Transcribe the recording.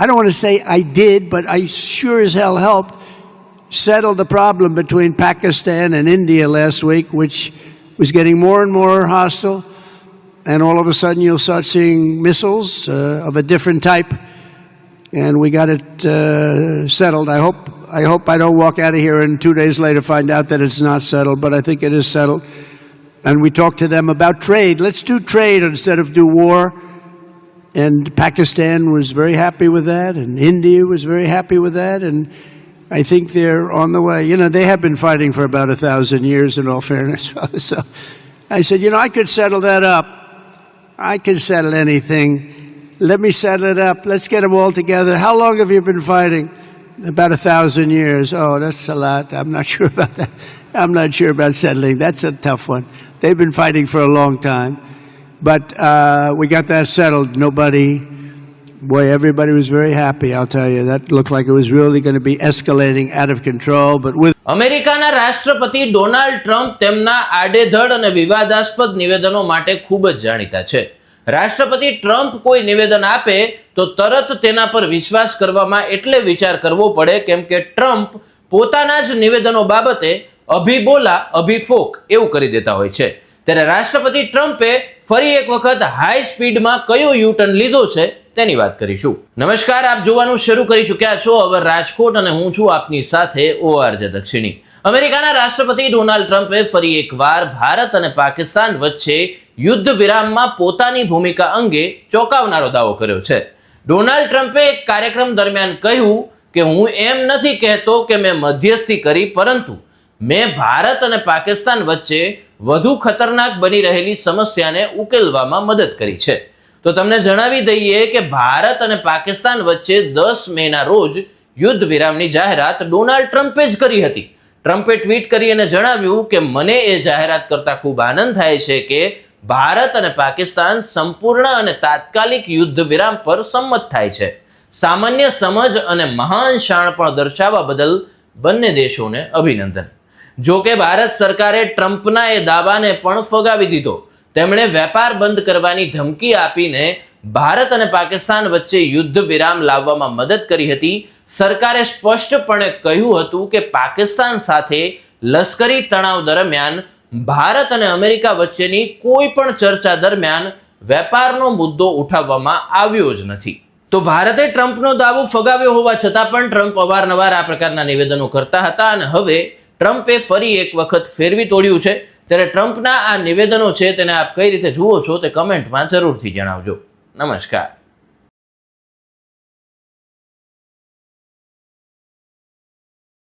I don't want to say I did, but I sure as hell helped settle the problem between Pakistan and India last week, which was getting more and more hostile. And all of a sudden, you'll start seeing missiles uh, of a different type. And we got it uh, settled. I hope, I hope I don't walk out of here and two days later find out that it's not settled, but I think it is settled. And we talked to them about trade. Let's do trade instead of do war. And Pakistan was very happy with that, and India was very happy with that, and I think they're on the way. You know, they have been fighting for about a thousand years, in all fairness. so I said, you know, I could settle that up. I can settle anything. Let me settle it up. Let's get them all together. How long have you been fighting? About a thousand years. Oh, that's a lot. I'm not sure about that. I'm not sure about settling. That's a tough one. They've been fighting for a long time. But uh, we got that settled. Nobody, boy, everybody was very happy, I'll tell you. That looked like it was really going to be escalating out of control. But with અમેરિકાના રાષ્ટ્રપતિ Donald Trump તેમના આડેધડ અને વિવાદાસ્પદ નિવેદનો માટે ખૂબ જ જાણીતા છે રાષ્ટ્રપતિ ટ્રમ્પ કોઈ નિવેદન આપે તો તરત તેના પર વિશ્વાસ કરવામાં એટલે વિચાર કરવો પડે કેમ કે ટ્રમ્પ પોતાના જ નિવેદનો બાબતે અભિબોલા બોલા અભી એવું કરી દેતા હોય છે ત્યારે રાષ્ટ્રપતિ ટ્રમ્પે ફરી એક વખત હાઈ સ્પીડમાં કયો યુટર્ન લીધો છે તેની વાત કરીશું. નમસ્કાર, આપ જોવાનું શરૂ કરી ચૂક્યા છો હવે રાજકોટ અને હું છું આપની સાથે ઓઆરજે દક્ષિણી. અમેરિકાના રાષ્ટ્રપતિ ડોનાલ્ડ ટ્રમ્પે ફરી એકવાર ભારત અને પાકિસ્તાન વચ્ચે યુદ્ધ વિરામમાં પોતાની ભૂમિકા અંગે ચોંકાવનારો દાવો કર્યો છે. ડોનાલ્ડ ટ્રમ્પે એક કાર્યક્રમ દરમિયાન કહ્યું કે હું એમ નથી કહેતો કે મેં મધ્યસ્થી કરી, પરંતુ મેં ભારત અને પાકિસ્તાન વચ્ચે વધુ ખતરનાક બની રહેલી સમસ્યાને ઉકેલવામાં મદદ કરી છે. તો તમને જણાવી દઈએ કે ભારત અને પાકિસ્તાન વચ્ચે દસ મેના રોજ યુદ્ધ વિરામની જાહેરાત ડોનાલ્ડ ટ્રમ્પે જ કરી હતી. ટ્રમ્પે ટ્વીટ કરી અને જણાવ્યું કે મને એ જાહેરાત કરતા ખૂબ આનંદ થાય છે કે ભારત અને પાકિસ્તાન સંપૂર્ણ અને તાત્કાલિક યુદ્ધ વિરામ પર સંમત થાય છે. સામાન્ય સમજ અને મહાન શાણપણ દર્શાવવા બદલ બંને દેશોને અભિનંદન. જો કે ભારત સરકારે ટ્રમ્પના એ દાવાને પણ ફગાવી દીધો. તેમણે વેપાર બંધ કરવાની ધમકી આપીને ભારત અને પાકિસ્તાન વચ્ચે યુદ્ધ વિરામ લાવવામાં મદદ કરી હતી. સરકારે સ્પષ્ટપણે કહ્યું હતું કે પાકિસ્તાન સાથે લશ્કરી તણાવ દરમિયાન ભારત અને અમેરિકા વચ્ચેની કોઈ પણ ચર્ચા દરમિયાન વેપારનો મુદ્દો ઉઠાવવામાં આવ્યો જ નથી. તો ભારતે ટ્રમ્પનો દાવો ફગાવ્યો હોવા છતાં પણ ટ્રમ્પ અવારનવાર આ પ્રકારના નિવેદનો કરતા હતા અને હવે ટ્રમ્પે ફરી એક વખત ફેરવી તોડ્યું છે. ત્યારે ટ્રમ્પના આ નિવેદનો છે તેને આપ કઈ રીતે જુઓ છો તે કમેન્ટમાં જરૂરથી જણાવજો. નમસ્કાર.